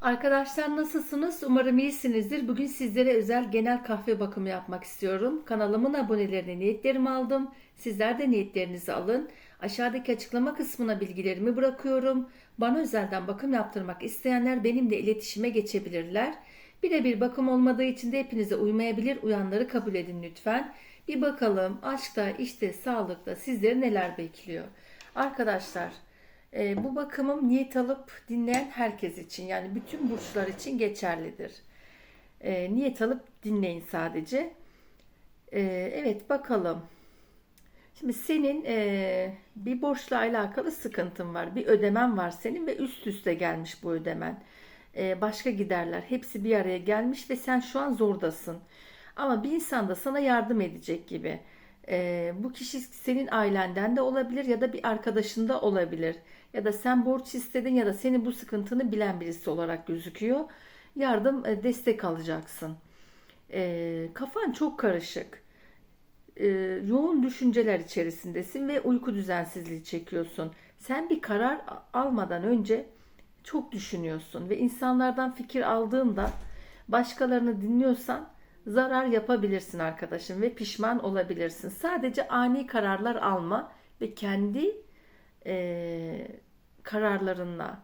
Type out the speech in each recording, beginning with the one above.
Arkadaşlar nasılsınız? Umarım iyisinizdir. Bugün sizlere özel genel kahve bakımı yapmak istiyorum. Kanalımın abonelerine niyetlerimi aldım. Sizler de niyetlerinizi alın. Aşağıdaki açıklama kısmına bilgilerimi bırakıyorum. Bana özelden bakım yaptırmak isteyenler benimle iletişime geçebilirler. Birebir bakım olmadığı için de hepinize uymayabilir. Uyanları kabul edin lütfen. Bir bakalım aşkta, işte, sağlıkta sizleri neler bekliyor. Arkadaşlar e, bu bakımım niyet alıp dinleyen herkes için yani bütün burçlar için geçerlidir. E, niyet alıp dinleyin sadece. E, evet bakalım. Şimdi senin e, bir borçla alakalı sıkıntın var. Bir ödemen var senin ve üst üste gelmiş bu ödemen. E, başka giderler hepsi bir araya gelmiş ve sen şu an zordasın. Ama bir insan da sana yardım edecek gibi. E, bu kişi senin ailenden de olabilir ya da bir arkadaşın da olabilir. Ya da sen borç istedin ya da senin bu sıkıntını bilen birisi olarak gözüküyor. Yardım, e, destek alacaksın. E, kafan çok karışık. E, yoğun düşünceler içerisindesin ve uyku düzensizliği çekiyorsun. Sen bir karar almadan önce çok düşünüyorsun ve insanlardan fikir aldığında başkalarını dinliyorsan zarar yapabilirsin arkadaşım ve pişman olabilirsin. Sadece ani kararlar alma ve kendi e, kararlarınla,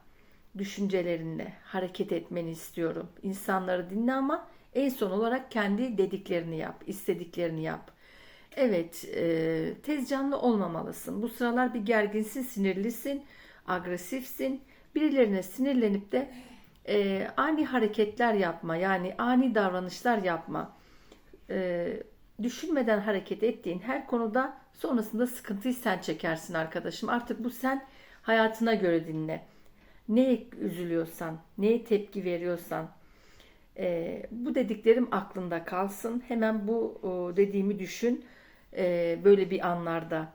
düşüncelerinle hareket etmeni istiyorum. İnsanları dinle ama en son olarak kendi dediklerini yap, istediklerini yap. Evet, e, tez canlı olmamalısın. Bu sıralar bir gerginsin, sinirlisin, agresifsin. Birilerine sinirlenip de e, ani hareketler yapma, yani ani davranışlar yapma. E, düşünmeden hareket ettiğin her konuda sonrasında sıkıntıyı sen çekersin arkadaşım. Artık bu sen hayatına göre dinle. Neye üzülüyorsan, neye tepki veriyorsan, e, bu dediklerim aklında kalsın. Hemen bu o, dediğimi düşün e, böyle bir anlarda.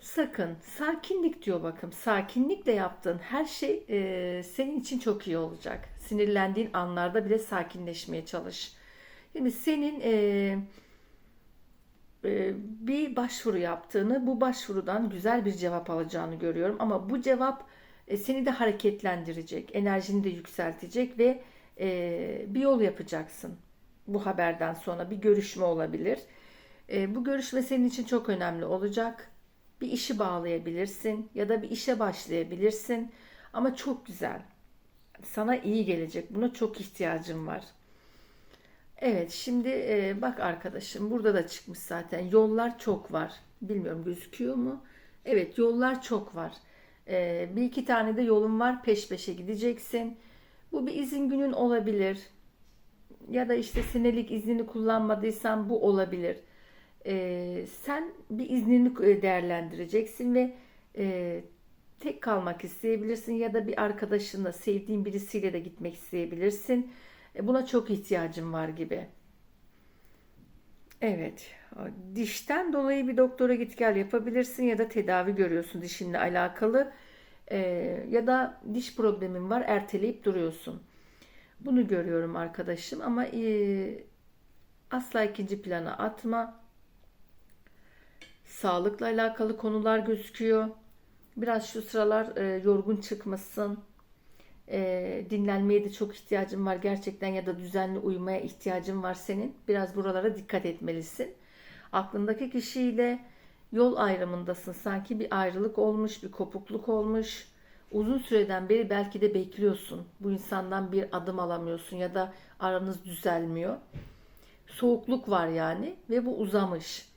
Sakın sakinlik diyor bakın. Sakinlikle yaptığın her şey e, senin için çok iyi olacak. Sinirlendiğin anlarda bile sakinleşmeye çalış. Şimdi senin e, e, bir başvuru yaptığını, bu başvurudan güzel bir cevap alacağını görüyorum. Ama bu cevap e, seni de hareketlendirecek, enerjini de yükseltecek ve e, bir yol yapacaksın. Bu haberden sonra bir görüşme olabilir. E, bu görüşme senin için çok önemli olacak. Bir işi bağlayabilirsin ya da bir işe başlayabilirsin. Ama çok güzel. Sana iyi gelecek. Buna çok ihtiyacın var. Evet şimdi e, bak arkadaşım burada da çıkmış zaten. Yollar çok var. Bilmiyorum gözüküyor mu? Evet yollar çok var. E, bir iki tane de yolun var. Peş peşe gideceksin. Bu bir izin günün olabilir. Ya da işte senelik iznini kullanmadıysan bu olabilir. E, sen bir iznini e, değerlendireceksin ve e, tek kalmak isteyebilirsin ya da bir arkadaşınla, sevdiğin birisiyle de gitmek isteyebilirsin. E, buna çok ihtiyacım var gibi. Evet. Dişten dolayı bir doktora git gel yapabilirsin ya da tedavi görüyorsun dişinle alakalı. E, ya da diş problemin var erteleyip duruyorsun. Bunu görüyorum arkadaşım ama e, asla ikinci plana atma. Sağlıkla alakalı konular gözüküyor. Biraz şu sıralar e, yorgun çıkmasın. E, dinlenmeye de çok ihtiyacın var gerçekten ya da düzenli uyumaya ihtiyacın var senin. Biraz buralara dikkat etmelisin. Aklındaki kişiyle yol ayrımındasın. Sanki bir ayrılık olmuş, bir kopukluk olmuş. Uzun süreden beri belki de bekliyorsun. Bu insandan bir adım alamıyorsun ya da aranız düzelmiyor. Soğukluk var yani ve bu uzamış.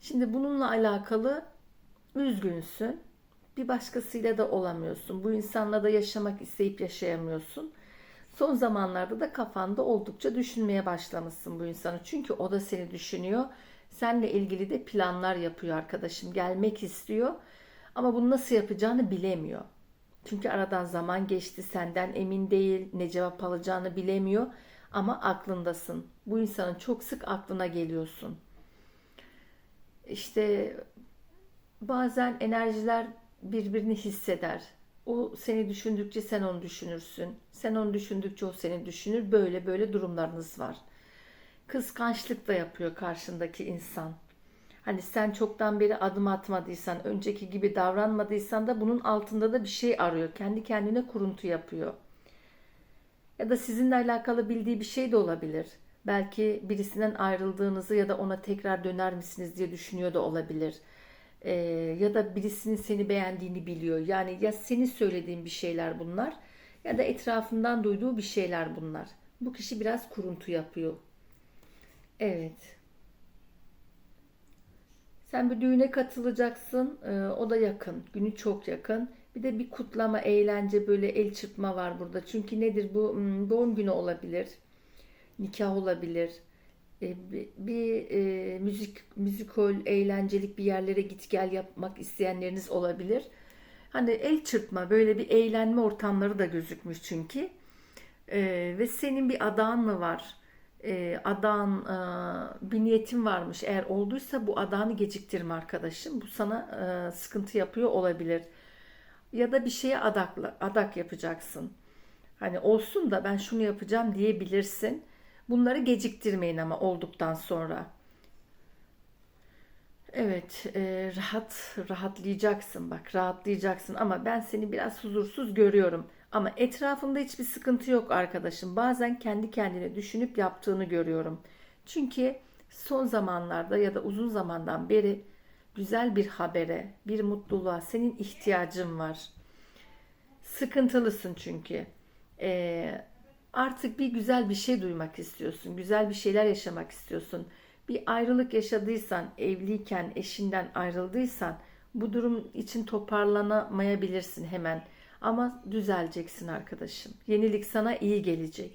Şimdi bununla alakalı üzgünsün bir başkasıyla da olamıyorsun. Bu insanla da yaşamak isteyip yaşayamıyorsun. Son zamanlarda da kafanda oldukça düşünmeye başlamışsın bu insanı. Çünkü o da seni düşünüyor. Seninle ilgili de planlar yapıyor arkadaşım. Gelmek istiyor. Ama bunu nasıl yapacağını bilemiyor. Çünkü aradan zaman geçti. Senden emin değil. Ne cevap alacağını bilemiyor. Ama aklındasın. Bu insanın çok sık aklına geliyorsun. İşte bazen enerjiler birbirini hisseder. O seni düşündükçe sen onu düşünürsün. Sen onu düşündükçe o seni düşünür. Böyle böyle durumlarınız var. Kıskançlık da yapıyor karşındaki insan. Hani sen çoktan beri adım atmadıysan, önceki gibi davranmadıysan da bunun altında da bir şey arıyor. Kendi kendine kuruntu yapıyor. Ya da sizinle alakalı bildiği bir şey de olabilir. Belki birisinden ayrıldığınızı ya da ona tekrar döner misiniz diye düşünüyor da olabilir. Ee, ya da birisinin seni beğendiğini biliyor. Yani ya senin söylediğin bir şeyler bunlar ya da etrafından duyduğu bir şeyler bunlar. Bu kişi biraz kuruntu yapıyor. Evet. Sen bir düğüne katılacaksın. Ee, o da yakın. Günü çok yakın. Bir de bir kutlama, eğlence, böyle el çırpma var burada. Çünkü nedir bu? Hmm, Doğum günü olabilir. Nikah olabilir. Ee, bir e, müzik, müzikal, eğlencelik bir yerlere git gel yapmak isteyenleriniz olabilir. Hani el çırpma, böyle bir eğlenme ortamları da gözükmüş çünkü. Ee, ve senin bir adağın mı var? Ee, adağın e, bir niyetin varmış. Eğer olduysa bu adağını geciktirme arkadaşım. Bu sana e, sıkıntı yapıyor olabilir. Ya da bir şeye adakla, adak yapacaksın. Hani olsun da ben şunu yapacağım diyebilirsin. Bunları geciktirmeyin ama olduktan sonra. Evet, e, rahat rahatlayacaksın bak, rahatlayacaksın ama ben seni biraz huzursuz görüyorum. Ama etrafında hiçbir sıkıntı yok arkadaşım. Bazen kendi kendine düşünüp yaptığını görüyorum. Çünkü son zamanlarda ya da uzun zamandan beri güzel bir habere, bir mutluluğa senin ihtiyacın var. Sıkıntılısın çünkü. Ee, artık bir güzel bir şey duymak istiyorsun. Güzel bir şeyler yaşamak istiyorsun. Bir ayrılık yaşadıysan, evliyken eşinden ayrıldıysan bu durum için toparlanamayabilirsin hemen. Ama düzeleceksin arkadaşım. Yenilik sana iyi gelecek.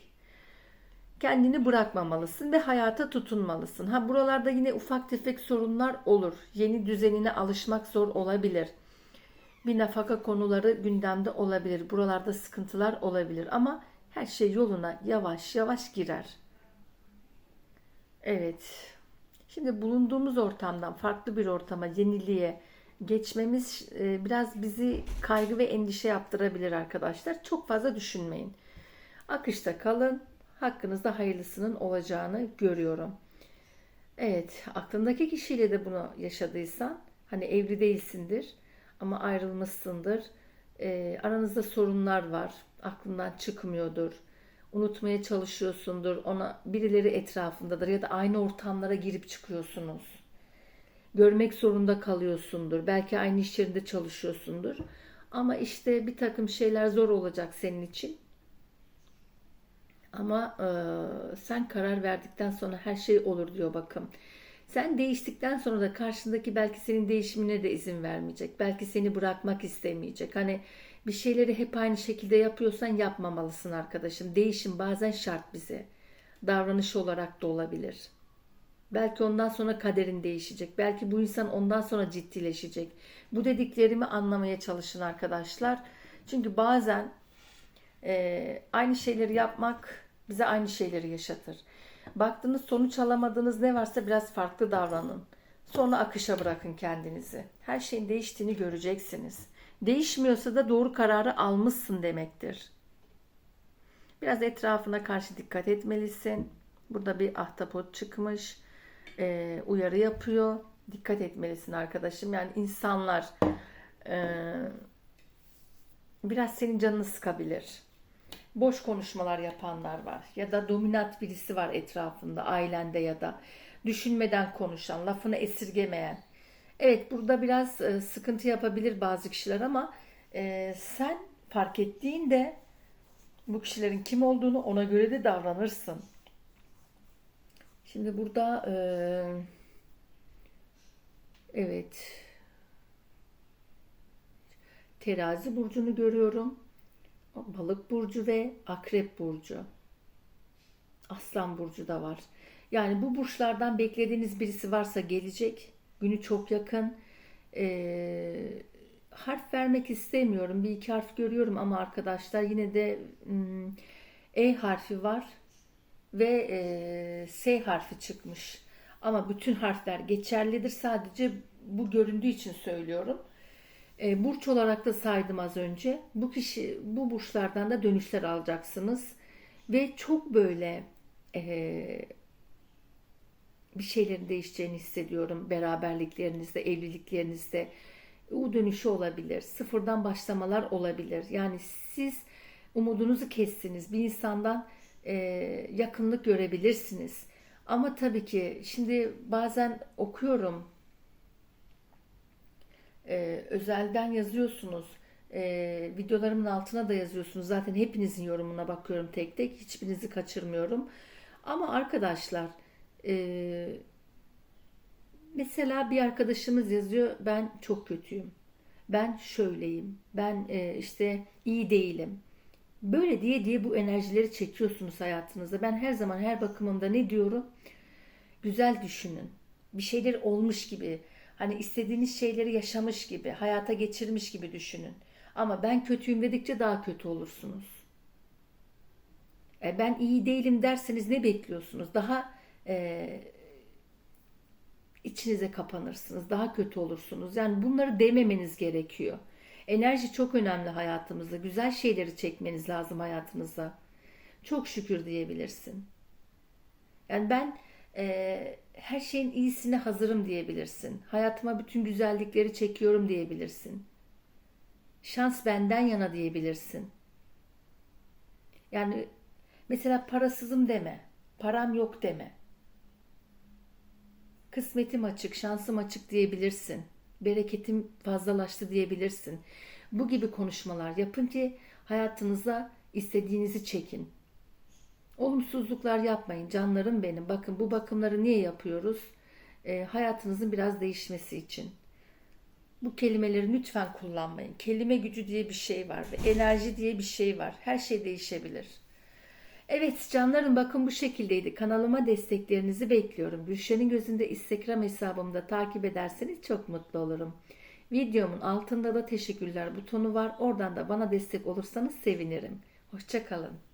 Kendini bırakmamalısın ve hayata tutunmalısın. Ha buralarda yine ufak tefek sorunlar olur. Yeni düzenine alışmak zor olabilir. Bir nafaka konuları gündemde olabilir. Buralarda sıkıntılar olabilir ama her şey yoluna yavaş yavaş girer. Evet. Şimdi bulunduğumuz ortamdan farklı bir ortama, yeniliğe geçmemiz e, biraz bizi kaygı ve endişe yaptırabilir arkadaşlar. Çok fazla düşünmeyin. Akışta kalın. Hakkınızda hayırlısının olacağını görüyorum. Evet, aklındaki kişiyle de bunu yaşadıysan, hani evli değilsindir ama ayrılmışsındır. E, aranızda sorunlar var, aklından çıkmıyordur. Unutmaya çalışıyorsundur, ona birileri etrafındadır ya da aynı ortamlara girip çıkıyorsunuz. Görmek zorunda kalıyorsundur. Belki aynı iş yerinde çalışıyorsundur. Ama işte bir takım şeyler zor olacak senin için. Ama e, sen karar verdikten sonra her şey olur diyor bakın. Sen değiştikten sonra da karşındaki belki senin değişimine de izin vermeyecek. Belki seni bırakmak istemeyecek. Hani bir şeyleri hep aynı şekilde yapıyorsan yapmamalısın arkadaşım. Değişim bazen şart bize. Davranış olarak da olabilir. Belki ondan sonra kaderin değişecek. Belki bu insan ondan sonra ciddileşecek. Bu dediklerimi anlamaya çalışın arkadaşlar. Çünkü bazen e, aynı şeyleri yapmak bize aynı şeyleri yaşatır. Baktığınız sonuç alamadığınız ne varsa biraz farklı davranın. Sonra akışa bırakın kendinizi. Her şeyin değiştiğini göreceksiniz. Değişmiyorsa da doğru kararı almışsın demektir. Biraz etrafına karşı dikkat etmelisin. Burada bir ahtapot çıkmış. Ee, uyarı yapıyor. Dikkat etmelisin arkadaşım. Yani insanlar e, biraz senin canını sıkabilir. Boş konuşmalar yapanlar var. Ya da dominant birisi var etrafında, ailende ya da düşünmeden konuşan, lafını esirgemeyen. Evet burada biraz e, sıkıntı yapabilir bazı kişiler ama e, sen fark ettiğinde bu kişilerin kim olduğunu ona göre de davranırsın. Şimdi burada e, evet terazi burcunu görüyorum. Balık burcu ve akrep burcu. Aslan burcu da var. Yani bu burçlardan beklediğiniz birisi varsa gelecek. Günü çok yakın. Ee, harf vermek istemiyorum. Bir iki harf görüyorum ama arkadaşlar yine de hmm, E harfi var ve e, S harfi çıkmış. Ama bütün harfler geçerlidir. Sadece bu göründüğü için söylüyorum. E, burç olarak da saydım az önce. Bu kişi bu burçlardan da dönüşler alacaksınız ve çok böyle e, bir şeylerin değişeceğini hissediyorum beraberliklerinizde, evliliklerinizde. O dönüşü olabilir. Sıfırdan başlamalar olabilir. Yani siz umudunuzu kestiniz. Bir insandan e, yakınlık görebilirsiniz. Ama tabii ki şimdi bazen okuyorum e, özelden yazıyorsunuz. E, videolarımın altına da yazıyorsunuz. Zaten hepinizin yorumuna bakıyorum tek tek. Hiçbirinizi kaçırmıyorum. Ama arkadaşlar e, mesela bir arkadaşımız yazıyor ben çok kötüyüm. Ben şöyleyim. Ben e, işte iyi değilim. Böyle diye diye bu enerjileri çekiyorsunuz hayatınızda. Ben her zaman her bakımımda ne diyorum? Güzel düşünün. Bir şeyler olmuş gibi. Hani istediğiniz şeyleri yaşamış gibi, hayata geçirmiş gibi düşünün. Ama ben kötüyüm dedikçe daha kötü olursunuz. E, ben iyi değilim derseniz ne bekliyorsunuz? Daha e, içinize kapanırsınız, daha kötü olursunuz. Yani bunları dememeniz gerekiyor. Enerji çok önemli hayatımızda. Güzel şeyleri çekmeniz lazım hayatınıza. Çok şükür diyebilirsin. Yani ben e, her şeyin iyisine hazırım diyebilirsin. Hayatıma bütün güzellikleri çekiyorum diyebilirsin. Şans benden yana diyebilirsin. Yani mesela parasızım deme. Param yok deme. Kısmetim açık, şansım açık diyebilirsin. Bereketim fazlalaştı diyebilirsin. Bu gibi konuşmalar yapın ki hayatınıza istediğinizi çekin. Olumsuzluklar yapmayın canlarım benim. Bakın bu bakımları niye yapıyoruz? E, hayatınızın biraz değişmesi için. Bu kelimeleri lütfen kullanmayın. Kelime gücü diye bir şey var ve enerji diye bir şey var. Her şey değişebilir. Evet canlarım bakın bu şekildeydi. Kanalıma desteklerinizi bekliyorum. Gülşen'in gözünde Instagram hesabımda takip ederseniz çok mutlu olurum. Videomun altında da teşekkürler butonu var. Oradan da bana destek olursanız sevinirim. Hoşçakalın.